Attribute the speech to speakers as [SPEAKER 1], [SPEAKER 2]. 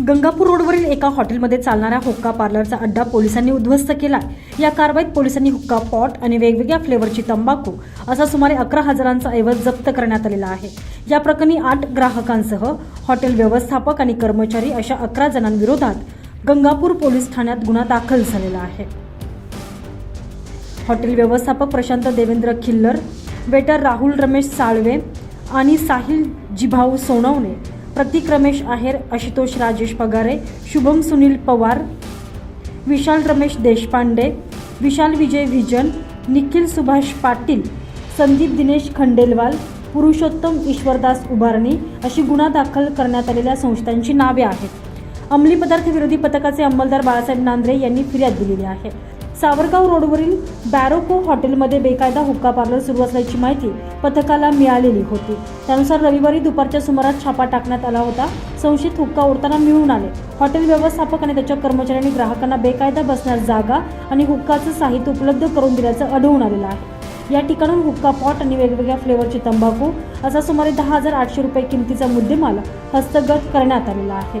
[SPEAKER 1] गंगापूर रोडवरील एका हॉटेलमध्ये चालणाऱ्या हुक्का पार्लरचा अड्डा पोलिसांनी उद्ध्वस्त केला या कारवाईत पोलिसांनी हुक्का पॉट आणि वेगवेगळ्या फ्लेवरची तंबाखू असा सुमारे अकरा हजारांचा ऐवज जप्त करण्यात आलेला आहे. या प्रकरणी आठ ग्राहकांसह हॉटेल व्यवस्थापक आणि कर्मचारी अशा अकरा जणांविरोधात गंगापूर पोलीस ठाण्यात गुन्हा दाखल झालेला आहे. हॉटेल व्यवस्थापक प्रशांत देवेंद्र खिल्लर वेटर राहुल रमेश साळवे आणि साहिल जिभाऊ सोनवणे प्रतीक रमेश आहेर आशुतोष राजेश पगारे शुभम सुनील पवार विशाल रमेश देशपांडे विशाल विजय विजन निखिल सुभाष पाटील संदीप दिनेश खंडेलवाल पुरुषोत्तम ईश्वरदास उभारणी अशी गुन्हा दाखल करण्यात आलेल्या संस्थांची नावे आहेत. अंमली पदार्थ विरोधी पथकाचे अंमलदार बाळासाहेब नांद्रे यांनी फिर्याद दिलेली आहे. सावरगाव रोडवरील बॅरोको हॉटेलमध्ये बेकायदा हुक्का पार्लर सुरू असल्याची माहिती पथकाला मिळालेली होती. त्यानुसार रविवारी दुपारच्या सुमारास छापा टाकण्यात आला होता. संशयित हुक्का ओढताना मिळून आले. हॉटेल व्यवस्थापक आणि त्याच्या कर्मचाऱ्यांनी ग्राहकांना बेकायदा बसण्यास जागा आणि हुक्काचं साहित्य उपलब्ध करून दिल्याचं आढळून आलेलं आहे. या ठिकाणून हुक्का पॉट आणि वेगवेगळ्या फ्लेवरचे तंबाखू असा सुमारे दहा हजार आठशे रुपये किमतीचा मुद्देमाल हस्तगत करण्यात आलेला आहे.